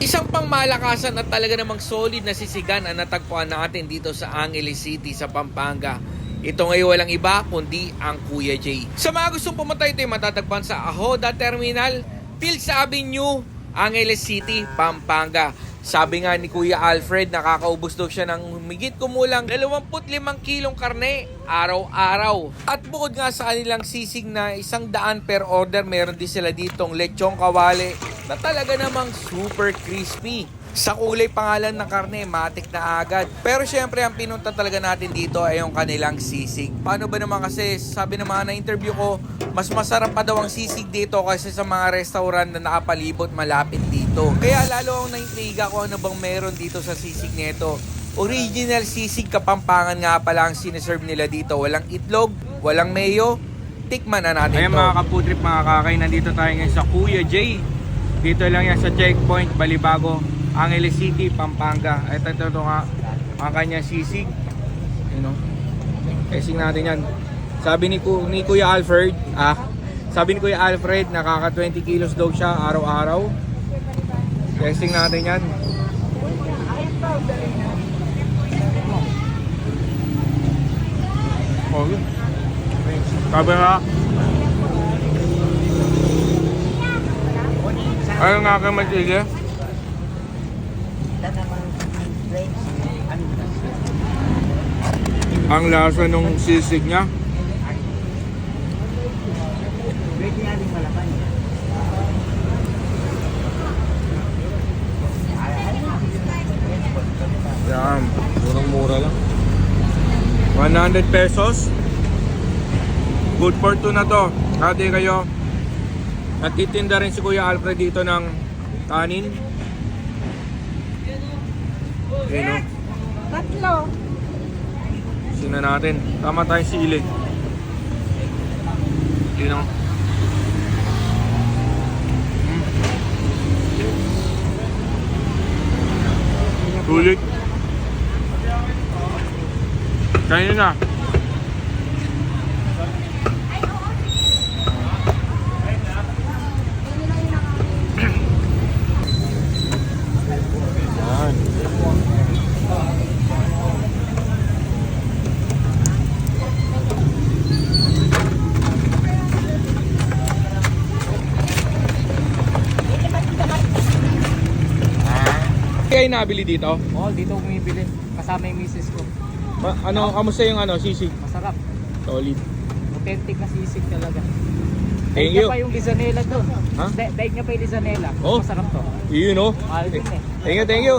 Isang pangmalakasan at talaga namang solid na sisigan ang natagpuan natin dito sa Angeles City sa Pampanga. Ito ngayon walang iba kundi ang Kuya J. Sa mga gustong pumunta ito ay matatagpuan sa Ahoda Terminal, Pills Avenue, Angeles City, Pampanga. Sabi nga ni Kuya Alfred, nakakaubos daw siya ng humigit kumulang 25 kilong karne araw-araw. At bukod nga sa kanilang sisig na isang daan per order, meron din sila ditong lechong kawali na talaga namang super crispy. Sa kulay pangalan ng karne, matik na agad. Pero syempre, ang pinunta talaga natin dito ay yung kanilang sisig. Paano ba naman kasi, sabi ng mga na-interview ko, mas masarap pa daw ang sisig dito kaysa sa mga restaurant na nakapalibot malapit dito. Kaya lalo akong naintriga kung ano bang meron dito sa sisig nito. Original sisig kapampangan nga pala ang siniserve nila dito. Walang itlog, walang mayo. Tikman na natin Ayan to. mga kaputrip, mga kakay, nandito tayo ngayon sa Kuya J. Dito lang yan sa checkpoint, Balibago, Angeles City, Pampanga. Ito, ito, ito nga, ang kanyang sisig. You know, testing natin yan. Sabi ni, Ku- ni Kuya Alfred, ah, sabi ni Kuya Alfred, nakaka 20 kilos daw siya araw-araw. Testing natin yan. Oh, yun. Nga, ano nga kayo masige? Ang lasa nung sisig niya. Yan. Murang-mura lang. 100 pesos. Good for two na to. Hati kayo. At titinda rin si Kuya Alfred dito ng kanin. Ayun o. Tatlo. Sina natin. Tama tayong sili. Yun o. Mm. Sulit. Kainin na. Yan. Kaya nabili dito? Oo, dito ako bumibili. Kasama yung misis ko. Ma- ano, kamusta yung ano, sisig? Masarap. Solid. Authentic na sisig talaga. Thank Daig you. pa yung lisanela doon. Ha? Da- Daig niya pa yung lisanela. Oh. Masarap to. Yun o. Mahal din eh. Thank you, thank you.